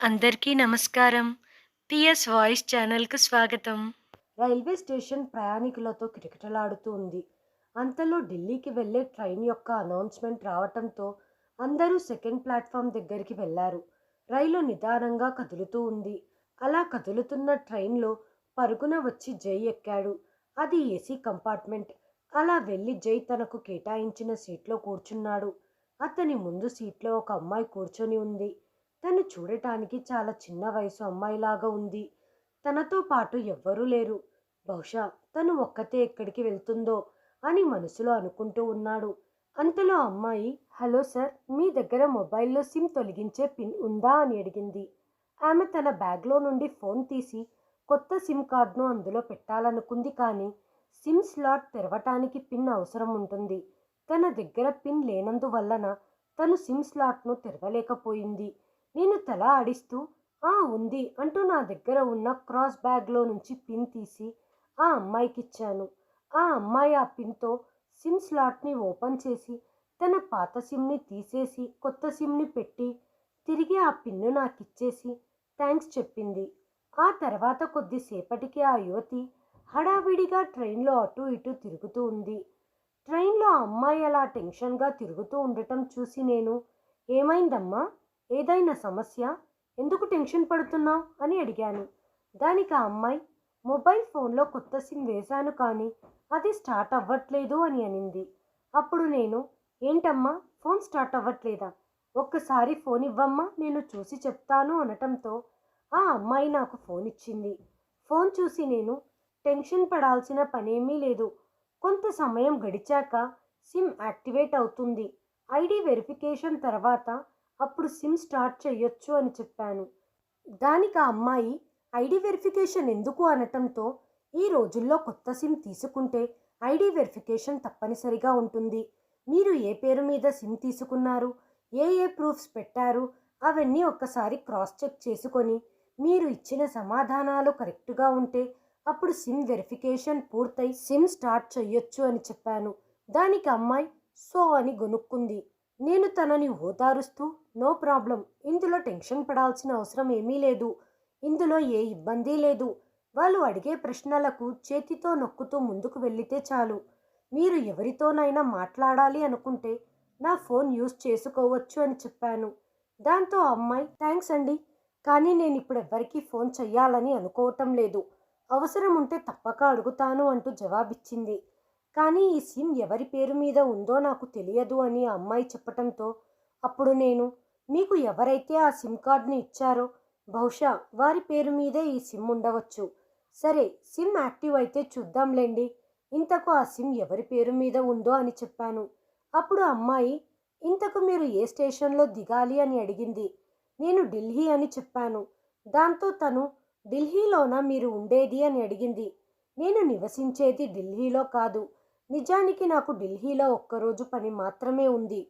అందరికీ నమస్కారం. PS voice ఛానల్‌కు స్వాగతం. రైల్వే స్టేషన్ ప్రయాణికులతో కిటకిటలాడుతూ ఉంది. అంతలో ఢిల్లీకి వెళ్ళే ట్రైన్ యొక్క అనౌన్స్‌మెంట్ రావటంతో అందరూ సెకండ్ ప్లాట్ఫామ్ దగ్గరికి వెళ్ళారు రైలు నిదానంగా కదులుతూ ఉంది. అలా కదులుతున్న ట్రైన్‌లో పరుగున వచ్చి జై ఎక్కాడు. అది ఏసీ కంపార్ట్మెంట్. అలా వెళ్ళి జై తనకు కేటాయించిన సీట్లో కూర్చున్నాడు. అతని ముందు సీట్లో ఒక అమ్మాయి కూర్చొని ఉంది. తను చూడటానికి చాలా చిన్న వయసు అమ్మాయిలాగా ఉంది. తనతో పాటు ఎవ్వరూ లేరు. బహుశా తను ఒక్కతే ఎక్కడికి వెళ్తుందో అని మనసులో అనుకుంటూ ఉన్నాడు. అంతలో అమ్మాయి హలో సార్ మీ దగ్గర మొబైల్లో సిమ్ తొలగించే పిన్ ఉందా అని అడిగింది. ఆమె తన బ్యాగ్లో నుండి ఫోన్ తీసి కొత్త సిమ్ కార్డును అందులో పెట్టాలనుకుంది కానీ సిమ్ స్లాట్ తెరవటానికి పిన్ అవసరం ఉంటుంది. తన దగ్గర పిన్ లేనందువలన తను సిమ్ స్లాట్ను తెరవలేకపోయింది. నేను తల ఆడిస్తూ ఆ ఉంది అంటూ నా దగ్గర ఉన్న క్రాస్ బ్యాగ్లో నుంచి పిన్ తీసి ఆ అమ్మాయికిచ్చాను. ఆ అమ్మాయి ఆ పిన్తో సిమ్ స్లాట్ని ఓపెన్ చేసి తన పాత సిమ్ని తీసేసి కొత్త సిమ్ని పెట్టి తిరిగి ఆ పిన్ను నాకిచ్చేసి థ్యాంక్స్ చెప్పింది. ఆ తర్వాత కొద్దిసేపటికి ఆ యువతి హడావిడిగా ట్రైన్లో అటూ ఇటూ తిరుగుతూ ఉంది. ట్రైన్లో అమ్మాయి అలా టెన్షన్గా తిరుగుతూ ఉండటం చూసి నేను ఏమైందమ్మా ఏదైనా సమస్య ఎందుకు టెన్షన్ పడుతున్నావు అని అడిగాను. దానికి ఆ అమ్మాయి మొబైల్ ఫోన్లో కొత్త సిమ్ వేశాను కానీ అది స్టార్ట్ అవ్వట్లేదు అని అనింది. అప్పుడు నేను ఏంటమ్మా ఫోన్ స్టార్ట్ అవ్వట్లేదా ఒక్కసారి ఫోన్ ఇవ్వమ్మా నేను చూసి చెప్తాను అనటంతో ఆ అమ్మాయి నాకు ఫోన్ ఇచ్చింది. ఫోన్ చూసి నేను టెన్షన్ పడాల్సిన పనేమీ లేదు. కొంత సమయం గడిచాక సిమ్ యాక్టివేట్ అవుతుంది. ఐడి వెరిఫికేషన్ తర్వాత అప్పుడు సిమ్ స్టార్ట్ చేయొచ్చు అని చెప్పాను. దానికి ఆ అమ్మాయి ఐడి వెరిఫికేషన్ ఎందుకు అనటంతో ఈ రోజుల్లో కొత్త సిమ్ తీసుకుంటే ఐడి వెరిఫికేషన్ తప్పనిసరిగా ఉంటుంది. మీరు ఏ పేరు మీద సిమ్ తీసుకున్నారు ఏ ఏ ప్రూఫ్స్ పెట్టారు అవన్నీ ఒక్కసారి క్రాస్ చెక్ చేసుకొని మీరు ఇచ్చిన సమాధానాలు కరెక్ట్గా ఉంటే అప్పుడు సిమ్ వెరిఫికేషన్ పూర్తయి సిమ్ స్టార్ట్ చెయ్యొచ్చు అని చెప్పాను. దానికి అమ్మాయి సో అని గొణుక్కుంది. నేను తనని ఓదారుస్తూ నో ప్రాబ్లం ఇందులో టెన్షన్ పడాల్సిన అవసరం ఏమీ లేదు. ఇందులో ఏ ఇబ్బంది లేదు. వాళ్ళు అడిగే ప్రశ్నలకు చేతితో నొక్కుతూ ముందుకు వెళ్ళితే చాలు. మీరు ఎవరితోనైనా మాట్లాడాలి అనుకుంటే నా ఫోన్ యూజ్ చేసుకోవచ్చు అని చెప్పాను. దాంతో అమ్మాయి థ్యాంక్స్ అండి కానీ నేను ఇప్పుడు ఎవ్వరికీ ఫోన్ చెయ్యాలని అనుకోవటం లేదు. అవసరం ఉంటే తప్పక అడుగుతాను అంటూ జవాబిచ్చింది. కానీ ఈ సిమ్ ఎవరి పేరు మీద ఉందో నాకు తెలియదు అని ఆ అమ్మాయి చెప్పటంతో అప్పుడు నేను మీకు ఎవరైతే ఆ సిమ్ కార్డ్ని ఇచ్చారో బహుశా వారి పేరు మీదే ఈ సిమ్ ఉండవచ్చు. సరే సిమ్ యాక్టివ్ అయితే చూద్దాంలేండి ఇంతకు ఆ సిమ్ ఎవరి పేరు మీద ఉందో అని చెప్పాను. అప్పుడు అమ్మాయి ఇంతకు మీరు ఏ స్టేషన్లో దిగాలి అని అడిగింది. నేను ఢిల్లీ అని చెప్పాను. దాంతో తను ఢిల్లీలోనా మీరు ఉండేది అని అడిగింది. నేను నివసించేది ఢిల్లీలో కాదు. నిజానికి నాకు ఢిల్లీలో ఒక్కరోజు పని మాత్రమే ఉంది.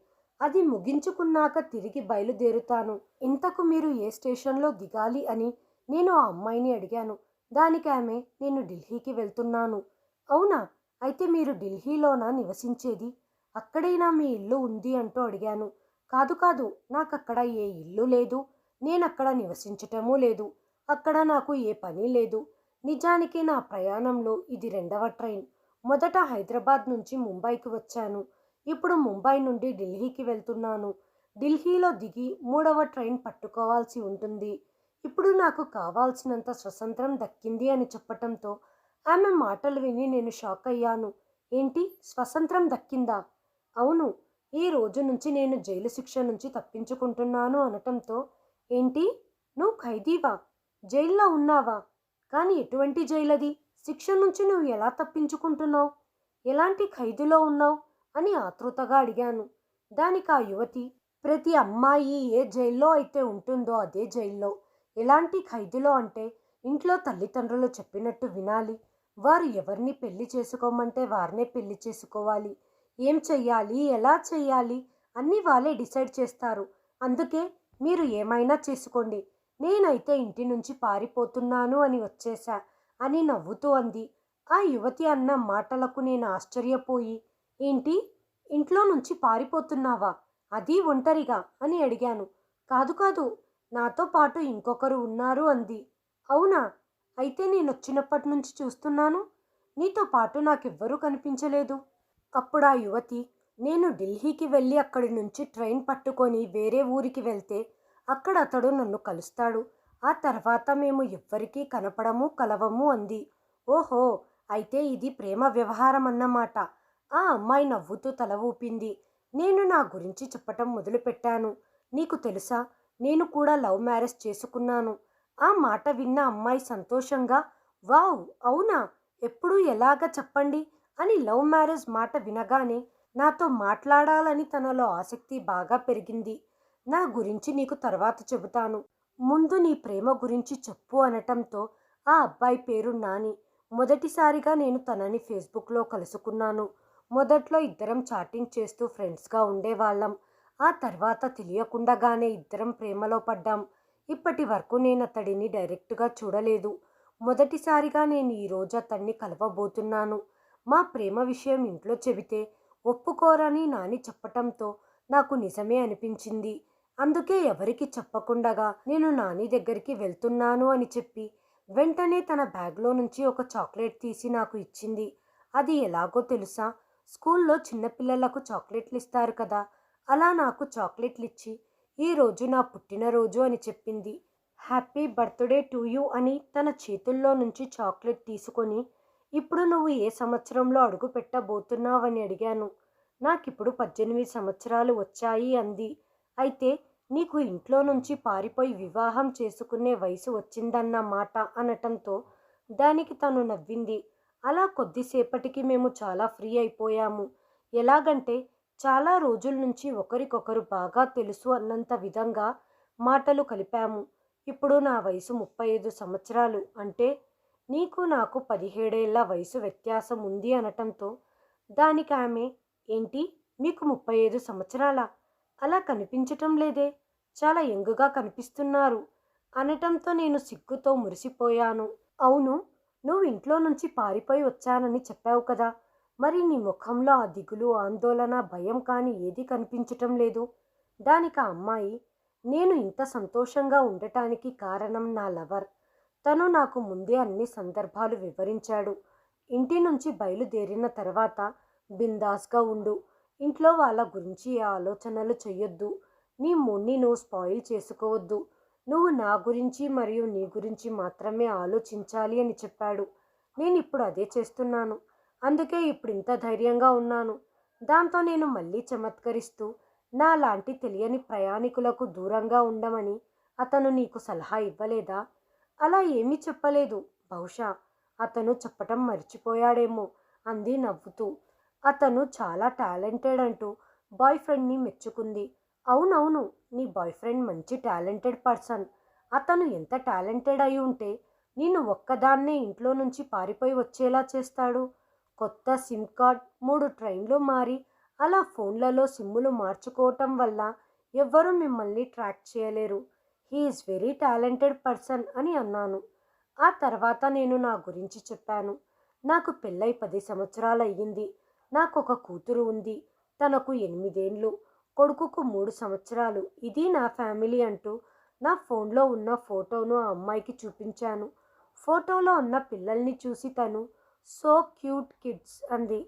అది ముగించుకున్నాక తిరిగి బయలుదేరుతాను. ఇంతకు మీరు ఏ స్టేషన్లో దిగాలి అని నేను ఆ అమ్మాయిని అడిగాను. దానికి ఆమె నేను ఢిల్లీకి వెళ్తున్నాను. అవునా అయితే మీరు ఢిల్లీలోనా నివసించేది? అక్కడైనా మీ ఇల్లు ఉంది అంటూ అడిగాను. కాదు కాదు నాకక్కడ ఏ ఇల్లు లేదు. నేనక్కడ నివసించటమూ లేదు. అక్కడ నాకు ఏ పని లేదు. నిజానికి నా ప్రయాణంలో ఇది రెండవ ట్రైన్. మొదట హైదరాబాద్ నుంచి ముంబైకి వచ్చాను. ఇప్పుడు ముంబై నుండి ఢిల్లీకి వెళ్తున్నాను. ఢిల్లీలో దిగి మూడవ ట్రైన్ పట్టుకోవాల్సి ఉంటుంది. ఇప్పుడు నాకు కావాల్సినంత స్వతంత్రం దక్కింది అని చెప్పటంతో ఆమె మాటలు విని నేను షాక్ అయ్యాను ఏంటి స్వతంత్రం దక్కిందా? అవును ఈ రోజు నుంచి నేను జైలు శిక్ష నుంచి తప్పించుకుంటున్నాను అనటంతో ఏంటి నువ్వు ఖైదీవా? జైల్లో ఉన్నావా? కానీ ఎటువంటి జైలది? శిక్ష నుంచి నువ్వు ఎలా తప్పించుకుంటున్నావు ఎలాంటి ఖైదులో ఉన్నావు అని ఆతృతగా అడిగాను. దానికి ఆ యువతి ప్రతి అమ్మాయి ఏ జైల్లో అయితే ఉంటుందో అదే జైల్లో. ఎలాంటి ఖైదులో అంటే ఇంట్లో తల్లిదండ్రులు చెప్పినట్టు వినాలి. వారు ఎవరిని పెళ్ళి చేసుకోమంటే వారినే పెళ్ళి చేసుకోవాలి. ఏం చెయ్యాలి ఎలా చెయ్యాలి అన్నీ వాళ్ళే డిసైడ్ చేస్తారు. అందుకే మీరు ఏమైనా చేసుకోండి. నేనైతే ఇంటి నుంచి పారిపోతున్నాను అని వచ్చేశా అని నవ్వుతూ అంది. ఆ యువతి అన్న మాటలకు నేను ఆశ్చర్యపోయి ఏంటి? ఇంట్లో నుంచి పారిపోతున్నావా? అది ఒంటరిగా అని అడిగాను. కాదు కాదు నాతో పాటు ఇంకొకరు ఉన్నారు అంది. అవునా? అయితే నేను వచ్చినప్పటి నుంచి చూస్తున్నాను. నీతో పాటు నాకెవ్వరూ కనిపించలేదు. అప్పుడు ఆ యువతి నేను ఢిల్లీకి వెళ్ళి అక్కడి నుంచి ట్రైన్ పట్టుకొని వేరే ఊరికి వెళ్తే అక్కడ అతడు నన్ను కలుస్తాడు. ఆ తర్వాత మేము ఎవ్వరికీ కనపడము కలవము అంది. ఓహో అయితే ఇది ప్రేమ వ్యవహారం అన్నమాట ఆ అమ్మాయి నవ్వుతూ తల ఊపింది. నేను నా గురించి చెప్పటం మొదలుపెట్టాను. నీకు తెలుసా నేను కూడా లవ్ మ్యారేజ్ చేసుకున్నాను. ఆ మాట విన్న అమ్మాయి సంతోషంగా వావ్ అవునా? ఎప్పుడు ఎలాగ చెప్పండి? అని లవ్ మ్యారేజ్ మాట వినగానే నాతో మాట్లాడాలని తనలో ఆసక్తి బాగా పెరిగింది. నా గురించి నీకు తర్వాత చెబుతాను. ముందు నీ ప్రేమ గురించి చెప్పు అనటంతో ఆ అబ్బాయి పేరు నాని. మొదటిసారిగా నేను తనని ఫేస్బుక్లో కలుసుకున్నాను. మొదట్లో ఇద్దరం చాటింగ్ చేస్తూ ఫ్రెండ్స్గా ఉండేవాళ్ళం. ఆ తర్వాత తెలియకుండాగానే ఇద్దరం ప్రేమలో పడ్డాం. ఇప్పటి వరకు నేను అతడిని డైరెక్ట్గా చూడలేదు. మొదటిసారిగా నేను ఈరోజు అతన్ని కలవబోతున్నాను. మా ప్రేమ విషయం ఇంట్లో చెబితే ఒప్పుకోరని నాని చెప్పటంతో నాకు నిజమే అనిపించింది. అందుకే ఎవరికి చెప్పకుండగా నేను నాని దగ్గరికి వెళ్తున్నాను అని చెప్పి వెంటనే తన బ్యాగ్లో నుంచి ఒక చాక్లెట్ తీసి నాకు ఇచ్చింది. అది ఎలాగో తెలుసా? స్కూల్లో చిన్నపిల్లలకు చాక్లెట్లు ఇస్తారు కదా అలా నాకు చాక్లెట్లు ఇచ్చి ఈరోజు నా పుట్టినరోజు అని చెప్పింది. హ్యాపీ బర్త్డే టు యూ అని తన చేతుల్లో నుంచి చాక్లెట్ తీసుకొని ఇప్పుడు నువ్వు ఏ సంవత్సరంలో అడుగు పెట్టబోతున్నావని అడిగాను. నాకిప్పుడు పద్దెనిమిది సంవత్సరాలు వచ్చాయి అంది. అయితే నీకు ఇంట్లో నుంచి పారిపోయి వివాహం చేసుకునే వయసు వచ్చిందన్న మాట అనటంతో దానికి తను నవ్వింది. అలా కొద్దిసేపటికి మేము చాలా ఫ్రీ అయిపోయాము. ఎలాగంటే చాలా రోజుల నుంచి ఒకరికొకరు బాగా తెలుసు అన్నంత విధంగా మాటలు కలిపాము. ఇప్పుడు నా వయసు ముప్పై ఐదు సంవత్సరాలు. అంటే నీకు నాకు పదిహేడేళ్ళ వయసు వ్యత్యాసం ఉంది అనటంతో దానికి ఆమె ఏంటి మీకు ముప్పై ఐదు సంవత్సరాల? అలా కనిపించటం లేదే? చాలా ఎంగుగా కనిపిస్తున్నారు అనటంతో నేను సిగ్గుతో మురిసిపోయాను. అవును నువ్వు ఇంట్లో నుంచి పారిపోయి వచ్చానని చెప్పావు కదా. మరి నీ ముఖంలో ఆ దిగులు ఆందోళన భయం కానీ ఏది కనిపించటం లేదు. దానికి ఆ అమ్మాయి నేను ఇంత సంతోషంగా ఉండటానికి కారణం నా లవర్. తను నాకు ముందే అన్ని సందర్భాలు వివరించాడు. ఇంటి నుంచి బయలుదేరిన తర్వాత బిందాస్గా ఉండు. ఇంట్లో వాళ్ళ గురించి ఆలోచనలు చెయ్యొద్దు. నీ మొన్ని నువ్వు స్పాయిల్ చేసుకోవద్దు. నువ్వు నా గురించి మరియు నీ గురించి మాత్రమే ఆలోచించాలి అని చెప్పాడు. నేను ఇప్పుడు అదే చేస్తున్నాను. అందుకే ఇప్పుడు ఇంత ధైర్యంగా ఉన్నాను. దాంతో నేను మళ్ళీ చమత్కరిస్తూ నా లాంటి తెలియని ప్రయాణికులకు దూరంగా ఉండమని అతను నీకు సలహా ఇవ్వలేదా? అలా ఏమీ చెప్పలేదు. బహుశా అతను చెప్పటం మర్చిపోయాడేమో అంది నవ్వుతూ. అతను చాలా టాలెంటెడ్ అంటూ బాయ్ ఫ్రెండ్ని మెచ్చుకుంది. అవునవును నీ బాయ్ ఫ్రెండ్ మంచి టాలెంటెడ్ పర్సన్. అతను ఎంత టాలెంటెడ్ అయి ఉంటే నేను ఒక్కదాన్నే ఇంట్లో నుంచి పారిపోయి వచ్చేలా చేస్తాడు. కొత్త సిమ్ కార్డ్ మూడు ట్రైన్లు మారి అలా ఫోన్లలో సిమ్ములు మార్చుకోవటం వల్ల ఎవ్వరూ మిమ్మల్ని ట్రాక్ చేయలేరు. హీఈస్ వెరీ టాలెంటెడ్ పర్సన్ అని అన్నాను. ఆ తర్వాత నేను నా గురించి చెప్పాను. నాకు పెళ్ళై పది సంవత్సరాలు అయ్యింది నాకు ఒక కూతురు ఉంది. తనకు ఎనిమిదేండ్లు. కొడుకుకు మూడు సంవత్సరాలు. ఇది నా ఫ్యామిలీ అంటూ నా ఫోన్లో ఉన్న ఫోటోను ఆ అమ్మాయికి చూపించాను. ఫోటోలో ఉన్న పిల్లల్ని చూసి తను సో క్యూట్ కిడ్స్ అంది.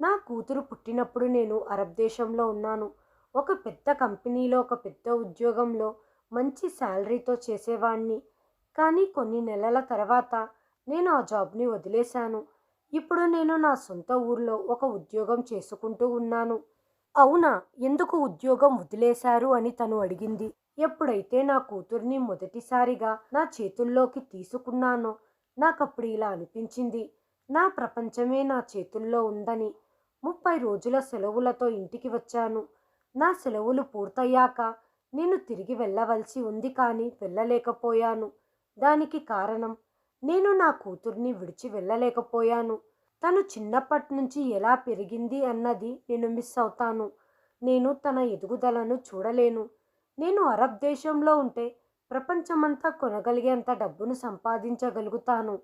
నా కూతురు పుట్టినప్పుడు నేను అరబ్ దేశంలో ఉన్నాను. ఒక పెద్ద కంపెనీలో ఒక పెద్ద ఉద్యోగంలో మంచి శాలరీతో చేసేవాణ్ణి. కానీ కొన్ని నెలల తర్వాత నేను ఆ జాబ్ని వదిలేశాను. ఇప్పుడు నేను నా సొంత ఊర్లో ఒక ఉద్యోగం చేసుకుంటూ ఉన్నాను. అవునా? ఎందుకు ఉద్యోగం వదిలేశారు అని తను అడిగింది. ఎప్పుడైతే నా కూతుర్ని మొదటిసారిగా నా చేతుల్లోకి తీసుకున్నానో నాకప్పుడు ఇలా అనిపించింది. నా ప్రపంచమే నా చేతుల్లో ఉందని ముప్పై రోజుల సెలవులతో ఇంటికి వచ్చాను. నా సెలవులు పూర్తయ్యాక నేను తిరిగి వెళ్ళవలసి ఉంది కానీ వెళ్ళలేకపోయాను. దానికి కారణం నేను నా కూతుర్ని విడిచి వెళ్ళలేకపోయాను. తను చిన్నప్పటి నుంచి ఎలా పెరిగింది అన్నది నేను మిస్ అవుతాను. నేను తన ఎదుగుదలను చూడలేను. నేను అరబ్ దేశంలో ఉంటే ప్రపంచమంతా కొనగలిగేంత డబ్బును సంపాదించగలుగుతాను.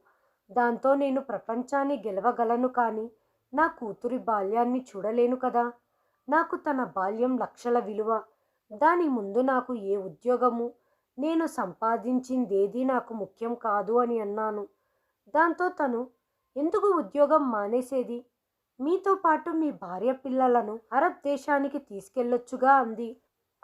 దాంతో నేను ప్రపంచాన్ని గెలవగలను కానీ నా కూతురి బాల్యాన్ని చూడలేను కదా. నాకు తన బాల్యం లక్షల విలువ. దాని ముందు నాకు ఏ ఉద్యోగము? నేను సంపాదించిందేది నాకు ముఖ్యం కాదు అని అన్నాను. దాంతో తను ఎందుకు ఉద్యోగం మానేసేది? మీతో పాటు మీ భార్య పిల్లలను అరబ్ దేశానికి తీసుకెళ్ళొచ్చుగా అంది.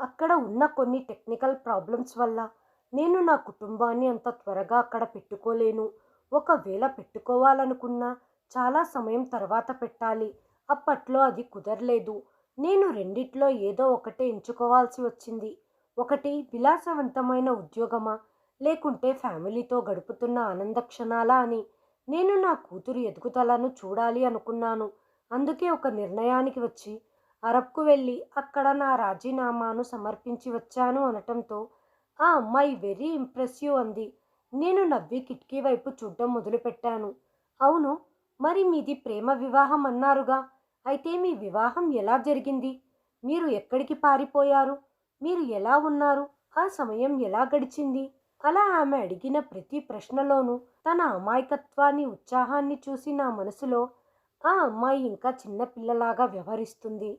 అక్కడ ఉన్న కొన్ని టెక్నికల్ ప్రాబ్లమ్స్ వల్ల నేను నా కుటుంబాన్ని అంత త్వరగా అక్కడ పెట్టుకోలేను. ఒకవేళ పెట్టుకోవాలనుకున్నా చాలా సమయం తర్వాత పెట్టాలి. అప్పట్లో అది కుదరలేదు. నేను రెండిట్లో ఏదో ఒకటే ఎంచుకోవాల్సి వచ్చింది. ఒకటి విలాసవంతమైన ఉద్యోగమా? లేకుంటే ఫ్యామిలీతో గడుపుతున్న ఆనంద క్షణాలా అని నేను నా కూతురు ఎదుగుదలను చూడాలి అనుకున్నాను. అందుకే ఒక నిర్ణయానికి వచ్చి అరబ్కు వెళ్ళి అక్కడ నా రాజీనామాను సమర్పించి వచ్చాను అనటంతో ఆ అమ్మాయి వెరీ ఇంప్రెసివ్ అంది. నేను నవ్వి కిటికీ వైపు చూడడం మొదలుపెట్టాను. అవును మరి మీది ప్రేమ వివాహం అన్నారుగా. అయితే మీ వివాహం ఎలా జరిగింది? మీరు ఎక్కడికి పారిపోయారు? మీరు ఎలా ఉన్నారు? ఆ సమయం ఎలా గడిచింది? అలా ఆమె అడిగిన ప్రతి ప్రశ్నలోనూ తన అమాయకత్వాన్ని ఉత్సాహాన్ని చూసి నా మనసులో ఆ అమ్మాయి ఇంకా చిన్నపిల్లలాగా వ్యవహరిస్తుంది.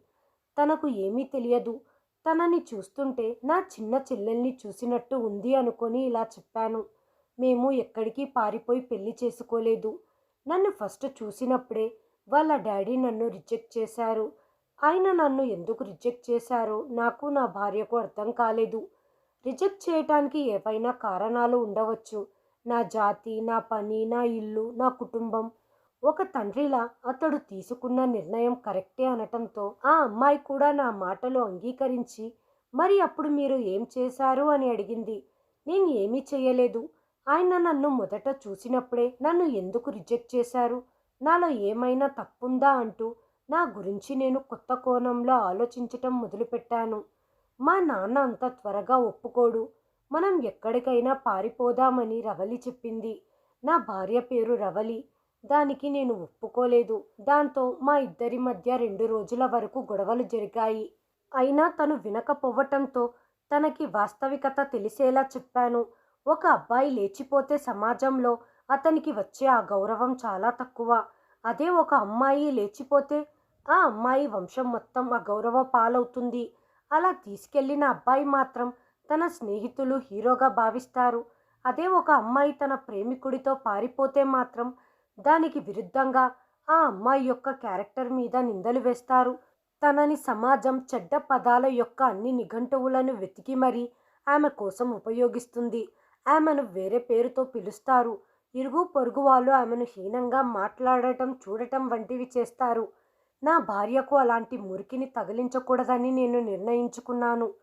తనకు ఏమీ తెలియదు. తనని చూస్తుంటే నా చిన్న చెల్లెల్ని చూసినట్టు ఉంది అనుకొని ఇలా చెప్పాను. మేము ఎక్కడికి పారిపోయి పెళ్ళి చేసుకోలేదు. నన్ను ఫస్ట్ చూసినప్పుడే వాళ్ళ డాడీ నన్ను రిజెక్ట్ చేశారు. ఆయన నన్ను ఎందుకు రిజెక్ట్ చేశారో నాకు నా భార్యకు అర్థం కాలేదు. రిజెక్ట్ చేయటానికి ఏవైనా కారణాలు ఉండవచ్చు. నా జాతి నా పని నా ఇల్లు నా కుటుంబం. ఒక తండ్రిలా అతడు తీసుకున్న నిర్ణయం కరెక్టే అనటంతో ఆ అమ్మాయి కూడా నా మాటలు అంగీకరించి మరి అప్పుడు మీరు ఏం చేశారు? అని అడిగింది. నేను ఏమీ చేయలేదు. ఆయన నన్ను మొదట చూసినప్పుడే నన్ను ఎందుకు రిజెక్ట్ చేశారు? నాలో ఏమైనా తప్పుందా? అంటూ నా గురించి నేను కొత్త కోణంలో ఆలోచించటం మొదలుపెట్టాను. మా నాన్న అంత త్వరగా ఒప్పుకోడు. మనం ఎక్కడికైనా పారిపోదామని రవలి చెప్పింది. నా భార్య పేరు రవలి. దానికి నేను ఒప్పుకోలేదు. దాంతో మా ఇద్దరి మధ్య రెండు రోజుల వరకు గొడవలు జరిగాయి. అయినా తను వినకపోవటంతో తనకి వాస్తవికత తెలిసేలా చెప్పాను. ఒక అబ్బాయి లేచిపోతే సమాజంలో అతనికి వచ్చే ఆ గౌరవం చాలా తక్కువ. అదే ఒక అమ్మాయి లేచిపోతే ఆ అమ్మాయి వంశం మొత్తం ఆ గౌరవ పాలవుతుంది. అలా తీసుకెళ్ళిన అబ్బాయి మాత్రం తన స్నేహితులు హీరోగా భావిస్తారు. అదే ఒక అమ్మాయి తన ప్రేమికుడితో పారిపోతే మాత్రం దానికి విరుద్ధంగా ఆ అమ్మాయి యొక్క క్యారెక్టర్ మీద నిందలు వేస్తారు. తనని సమాజం చెడ్డ పదాల యొక్క అన్ని నిఘంటువులను వెతికి మరీ ఆమె కోసం ఉపయోగిస్తుంది. ఆమెను వేరే పేరుతో పిలుస్తారు. ఇరుగు పొరుగు వాళ్ళు ఆమెను హీనంగా మాట్లాడటం చూడటం వంటివి చేస్తారు. నా భార్యకు అలాంటి మురికిని తగిలించకూడదని నేను నిర్ణయించుకున్నాను.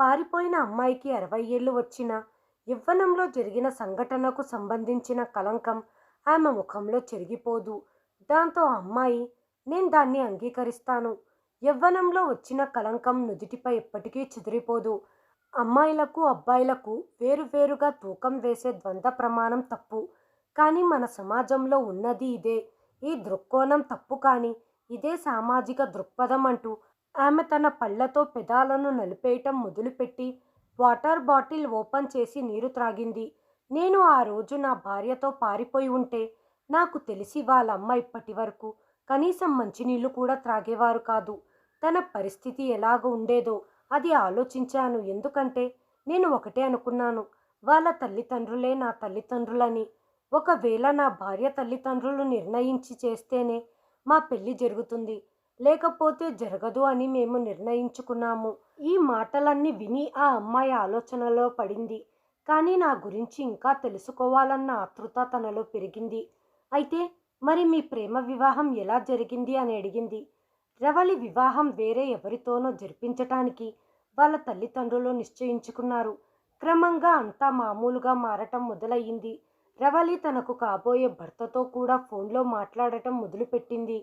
పారిపోయిన అమ్మాయికి అరవై ఏళ్ళు వచ్చిన యవ్వనంలో జరిగిన సంఘటనకు సంబంధించిన కలంకం ఆమె ముఖంలో చెరిగిపోదు. దాంతో అమ్మాయి నేను దాన్ని అంగీకరిస్తాను. యవ్వనంలో వచ్చిన కలంకం నుదుటిపై ఎప్పటికీ చెదిరిపోదు. అమ్మాయిలకు అబ్బాయిలకు వేరువేరుగా తూకం వేసే ద్వంద్వ ప్రమాణం తప్పు. కానీ మన సమాజంలో ఉన్నది ఇదే. ఈ దృక్కోణం తప్పు కానీ ఇదే సామాజిక దృక్పథం అంటూ ఆమె తన పళ్ళతో పెదాలను నలిపేయటం మొదలుపెట్టి వాటర్ బాటిల్ ఓపెన్ చేసి నీరు త్రాగింది. నేను ఆ రోజు నా భార్యతో పారిపోయి ఉంటే నాకు తెలిసి వాళ్ళ అమ్మ ఇప్పటి వరకు కనీసం మంచినీళ్ళు కూడా త్రాగేవారు కాదు. తన పరిస్థితి ఎలాగ ఉండేదో అది ఆలోచించాను. ఎందుకంటే నేను ఒకటే అనుకున్నాను వాళ్ళ తల్లిదండ్రులే నా తల్లిదండ్రులని. ఒకవేళ నా భార్య తల్లిదండ్రులు నిర్ణయించి చేస్తేనే మా పెళ్ళి జరుగుతుంది. లేకపోతే జరగదు అని మేము నిర్ణయించుకున్నాము. ఈ మాటలన్నీ విని ఆ అమ్మాయి ఆలోచనలో పడింది. కానీ నా గురించి ఇంకా తెలుసుకోవాలన్న ఆతృత తనలో పెరిగింది. అయితే మరి మీ ప్రేమ వివాహం ఎలా జరిగింది అని అడిగింది. రవలి వివాహం వేరే ఎవరితోనో జరిపించటానికి వాళ్ళ తల్లిదండ్రులు నిశ్చయించుకున్నారు. క్రమంగా అంతా మామూలుగా మారటం మొదలయ్యింది. రవళి తనకు కాబోయే భర్తతో కూడా ఫోన్లో మాట్లాడటం మొదలుపెట్టింది.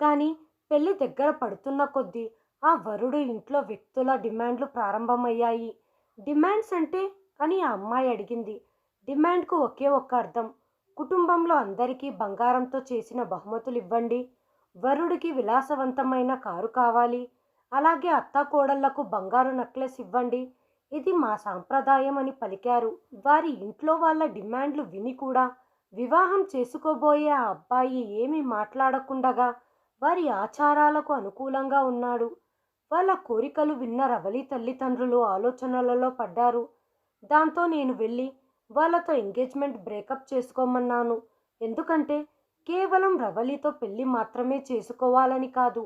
కానీ పెళ్ళి దగ్గర పడుతున్న కొద్దీ ఆ వరుడు ఇంట్లో వ్యక్తుల డిమాండ్లు ప్రారంభమయ్యాయి. డిమాండ్స్ అంటే అని ఆ అమ్మాయి అడిగింది. డిమాండ్కు ఒకే ఒక్క అర్థం. కుటుంబంలో అందరికీ బంగారంతో చేసిన బహుమతులు ఇవ్వండి వరుడికి విలాసవంతమైన కారు కావాలి. అలాగే అత్త కోడళ్ళకు బంగారు నక్లెస్ ఇవ్వండి. ఇది మా సాంప్రదాయం అని పలికారు. వారి ఇంట్లో వాళ్ళ డిమాండ్లు విని కూడా వివాహం చేసుకోబోయే ఆ అబ్బాయి ఏమీ మాట్లాడకుండగా వారి ఆచారాలకు అనుకూలంగా ఉన్నాడు. వాళ్ళ కోరికలు విన్న రవలి తల్లిదండ్రులు ఆలోచనలలో పడ్డారు. దాంతో నేను వెళ్ళి వాళ్ళతో ఎంగేజ్మెంట్ బ్రేకప్ చేసుకోమన్నాను. ఎందుకంటే కేవలం రవలితో పెళ్ళి మాత్రమే చేసుకోవాలని కాదు.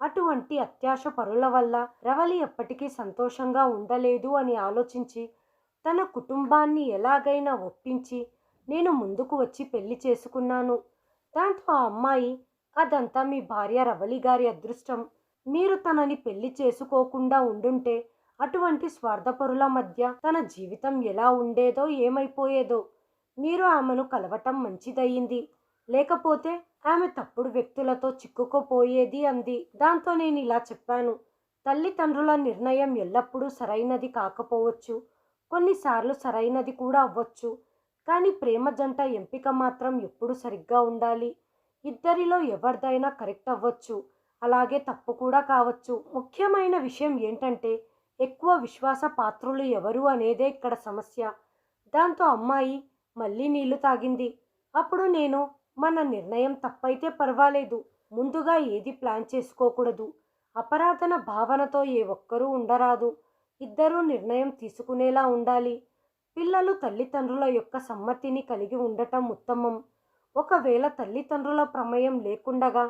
అటువంటి అత్యాశ పరుల వల్ల రవలి ఎప్పటికీ సంతోషంగా ఉండలేదు అని ఆలోచించి తన కుటుంబాన్ని ఎలాగైనా ఒప్పించి నేను ముందుకు వచ్చి పెళ్ళి చేసుకున్నాను. దాంతో ఆ అమ్మాయి అదంతా మీ భార్య రవలి గారి అదృష్టం. మీరు తనని పెళ్ళి చేసుకోకుండా ఉండుంటే అటువంటి స్వార్థపరుల మధ్య తన జీవితం ఎలా ఉండేదో ఏమైపోయేదో మీరు ఆమెను కలవటం మంచిదయ్యింది. లేకపోతే ఆమె తప్పుడు వ్యక్తులతో చిక్కుకుపోయేది అంది. దాంతో నేను ఇలా చెప్పాను. తల్లిదండ్రుల నిర్ణయం ఎల్లప్పుడూ సరైనది కాకపోవచ్చు. కొన్నిసార్లు సరైనది కూడా అవ్వచ్చు. కానీ ప్రేమ జంట ఎంపిక మాత్రం ఎప్పుడు సరిగ్గా ఉండాలి. ఇద్దరిలో ఎవరిదైనా కరెక్ట్ అవ్వచ్చు. అలాగే తప్పు కూడా కావచ్చు. ముఖ్యమైన విషయం ఏంటంటే ఎక్కువ విశ్వాస పాత్రులు ఎవరు అనేదే ఇక్కడ సమస్య. దాంతో అమ్మాయి మళ్ళీ నీళ్ళు తాగింది. అప్పుడు నేను మన నిర్ణయం తప్పైతే పర్వాలేదు. ముందుగా ఏది ప్లాన్ చేసుకోకూడదు. అపరాధన భావనతో ఏ ఒక్కరూ ఉండరాదు. ఇద్దరూ నిర్ణయం తీసుకునేలా ఉండాలి. పిల్లలు తల్లిదండ్రుల యొక్క సమ్మతిని కలిగి ఉండటం ఉత్తమం. ఒకవేళ తల్లిదండ్రుల ప్రమేయం లేకుండగా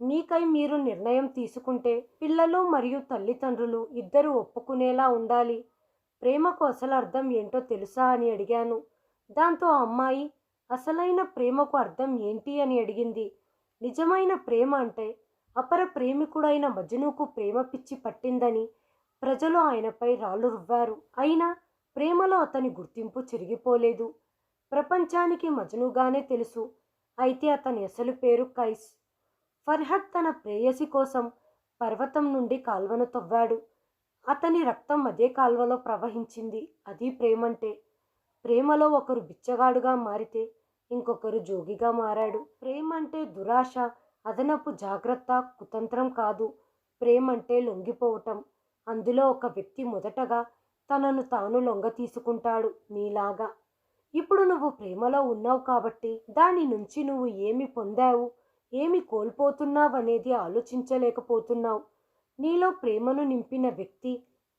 మీకై మీరు నిర్ణయం తీసుకుంటే పిల్లలు మరియు తల్లిదండ్రులు ఇద్దరు ఒప్పుకునేలా ఉండాలి. ప్రేమకు అసలు అర్థం ఏంటో తెలుసా అని అడిగాను. దాంతో అమ్మాయి అసలైన ప్రేమకు అర్థం ఏంటి అని అడిగింది. నిజమైన ప్రేమ అంటే అపర ప్రేమికుడైన మజనుకు ప్రేమ పిచ్చి పట్టిందని ప్రజలు ఆయనపై రాళ్ళు రువ్వారు అయినా ప్రేమలో అతని గుర్తింపు చెరిగిపోలేదు. ప్రపంచానికి మజనుగానే తెలుసు. అయితే అతని అసలు పేరు కైస్. ఫర్హద్ తన ప్రేయసి కోసం పర్వతం నుండి కాల్వను తవ్వాడు. అతని రక్తం అదే కాల్వలో ప్రవహించింది. అది ప్రేమంటే ప్రేమలో ఒకరు బిచ్చగాడుగా మారితే ఇంకొకరు జోగిగా మారాడు. ప్రేమ అంటే దురాశ అదనపు జాగ్రత్త కుతంత్రం కాదు. ప్రేమ అంటే లొంగిపోవటం. అందులో ఒక వ్యక్తి మొదటగా తనను తాను లొంగ తీసుకుంటాడు నీలాగా. ఇప్పుడు నువ్వు ప్రేమలో ఉన్నావు కాబట్టి దాని నుంచి నువ్వు ఏమి పొందావు? ఏమి కోల్పోతున్నావు అనేది ఆలోచించలేకపోతున్నావు. నీలో ప్రేమను నింపిన వ్యక్తి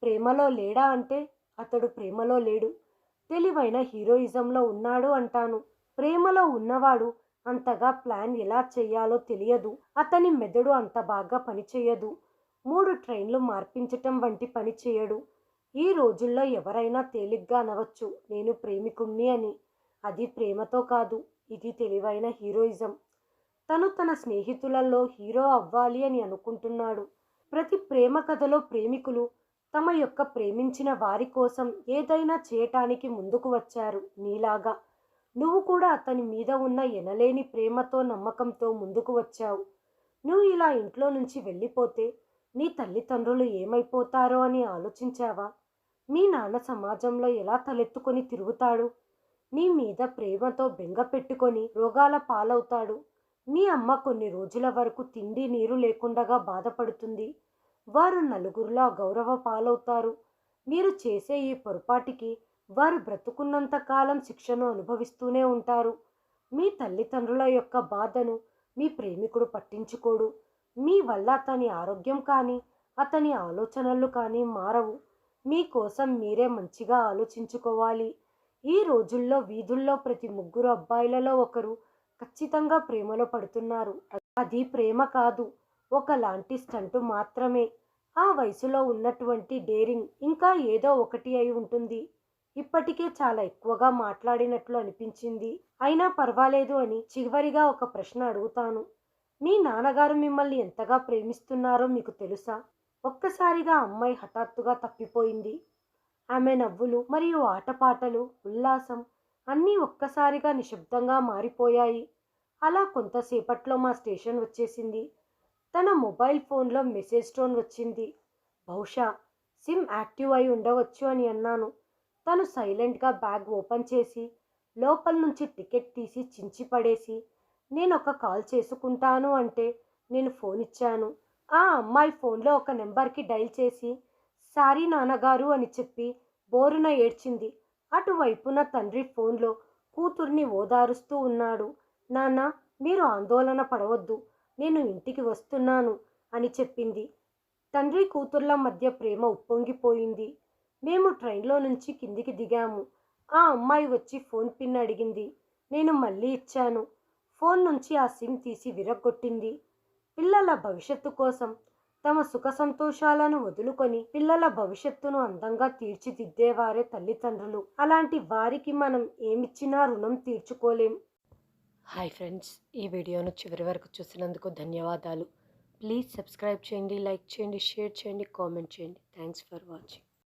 ప్రేమలో లేడా అంటే అతడు ప్రేమలో లేడు. తెలివైన హీరోయిజంలో ఉన్నాడు అంటాను. ప్రేమలో ఉన్నవాడు అంతగా ప్లాన్ ఎలా చేయాలో తెలియదు. అతని మెదడు అంత బాగా పనిచేయదు. మూడు ట్రైన్లు మార్పించటం వంటి పని చేయడు. ఈ రోజుల్లో ఎవరైనా తేలిగ్గా అనవచ్చు నేను ప్రేమికుణ్ణి అని. అది ప్రేమతో కాదు ఇది తెలివైన హీరోయిజం. తను తన స్నేహితులలో హీరో అవ్వాలి అని అనుకుంటున్నాడు. ప్రతి ప్రేమ కథలో ప్రేమికులు తమ యొక్క ప్రేమించిన వారి కోసం ఏదైనా చేయటానికి ముందుకు వచ్చారు నీలాగా. నువ్వు కూడా అతని మీద ఉన్న ఎనలేని ప్రేమతో నమ్మకంతో ముందుకు వచ్చావు. నువ్వు ఇలా ఇంట్లో నుంచి వెళ్ళిపోతే నీ తల్లిదండ్రులు ఏమైపోతారో అని ఆలోచించావా? మీ నాన్న సమాజంలో ఎలా తలెత్తుకొని తిరుగుతాడు? నీ మీద ప్రేమతో బెంగ పెట్టుకొని రోగాల పాలవుతాడు? మీ అమ్మ కొన్ని రోజుల వరకు తిండి నీరు లేకుండగా బాధపడుతుంది. వారు నలుగురిలో గౌరవ పాలవుతారు. మీరు చేసే ఈ పొరపాటికి వారు బ్రతుకున్నంత కాలం శిక్షను అనుభవిస్తూనే ఉంటారు. మీ తల్లిదండ్రుల యొక్క బాధను మీ ప్రేమికుడు పట్టించుకోడు. మీ వల్ల అతని ఆరోగ్యం కానీ అతని ఆలోచనలు కానీ మారవు. మీకోసం మీరే మంచిగా ఆలోచించుకోవాలి. ఈ రోజుల్లో వీధుల్లో ప్రతి ముగ్గురు అబ్బాయిలలో ఒకరు ఖచ్చితంగా ప్రేమలో పడుతున్నారు. అది ప్రేమ కాదు ఒకలాంటి స్టంటు మాత్రమే. ఆ వయసులో ఉన్నటువంటి డేరింగ్ ఇంకా ఏదో ఒకటి అయి ఉంటుంది. ఇప్పటికే చాలా ఎక్కువగా మాట్లాడినట్లు అనిపించింది. అయినా పర్వాలేదు అని చివరిగా ఒక ప్రశ్న అడుగుతాను. మీ నాన్నగారు మిమ్మల్ని ఎంతగా ప్రేమిస్తున్నారో మీకు తెలుసా? ఒక్కసారిగా అమ్మాయి హఠాత్తుగా తప్పిపోయింది. ఆమె నవ్వులు మరియు ఆటపాటలు ఉల్లాసం అన్నీ ఒక్కసారిగా నిశ్శబ్దంగా మారిపోయాయి. అలా కొంతసేపట్లో మా స్టేషన్ వచ్చేసింది. తన మొబైల్ ఫోన్లో మెసేజ్ టోన్ వచ్చింది. బహుశా సిమ్ యాక్టివ్ అయి ఉండవచ్చు అని అన్నాను. తను సైలెంట్గా బ్యాగ్ ఓపెన్ చేసి లోపల నుంచి టికెట్ తీసి చించి పడేసి నేను ఒక కాల్ చేసుకుంటాను అంటే నేను ఫోన్ ఇచ్చాను. ఆ అమ్మాయి ఫోన్లో ఒక నెంబర్కి డైల్ చేసి సారీ నాన్నగారు అని చెప్పి బోరున ఏడ్చింది. అటువైపున తండ్రి ఫోన్లో కూతుర్ని ఓదారుస్తూ ఉన్నాడు. నాన్న మీరు ఆందోళన పడవద్దు. నేను ఇంటికి వస్తున్నాను అని చెప్పింది. తండ్రి కూతుర్ల మధ్య ప్రేమ ఉప్పొంగిపోయింది. మేము ట్రైన్లో నుంచి కిందికి దిగాము. ఆ అమ్మాయి వచ్చి ఫోన్ పిన్ అడిగింది. నేను మళ్ళీ ఇచ్చాను. ఫోన్ నుంచి ఆ సిమ్ తీసి విరగ్గొట్టింది. పిల్లల భవిష్యత్తు కోసం తమ సుఖ సంతోషాలను వదులుకొని పిల్లల భవిష్యత్తును అందంగా తీర్చిదిద్దేవారే తల్లిదండ్రులు. అలాంటి వారికి మనం ఏమిచ్చినా రుణం తీర్చుకోలేం. హాయ్ ఫ్రెండ్స్ ఈ వీడియోను చివరి వరకు చూసినందుకు ధన్యవాదాలు. ప్లీజ్ సబ్స్క్రైబ్ చేయండి లైక్ చేయండి షేర్ చేయండి కామెంట్ చేయండి. Thanks for watching.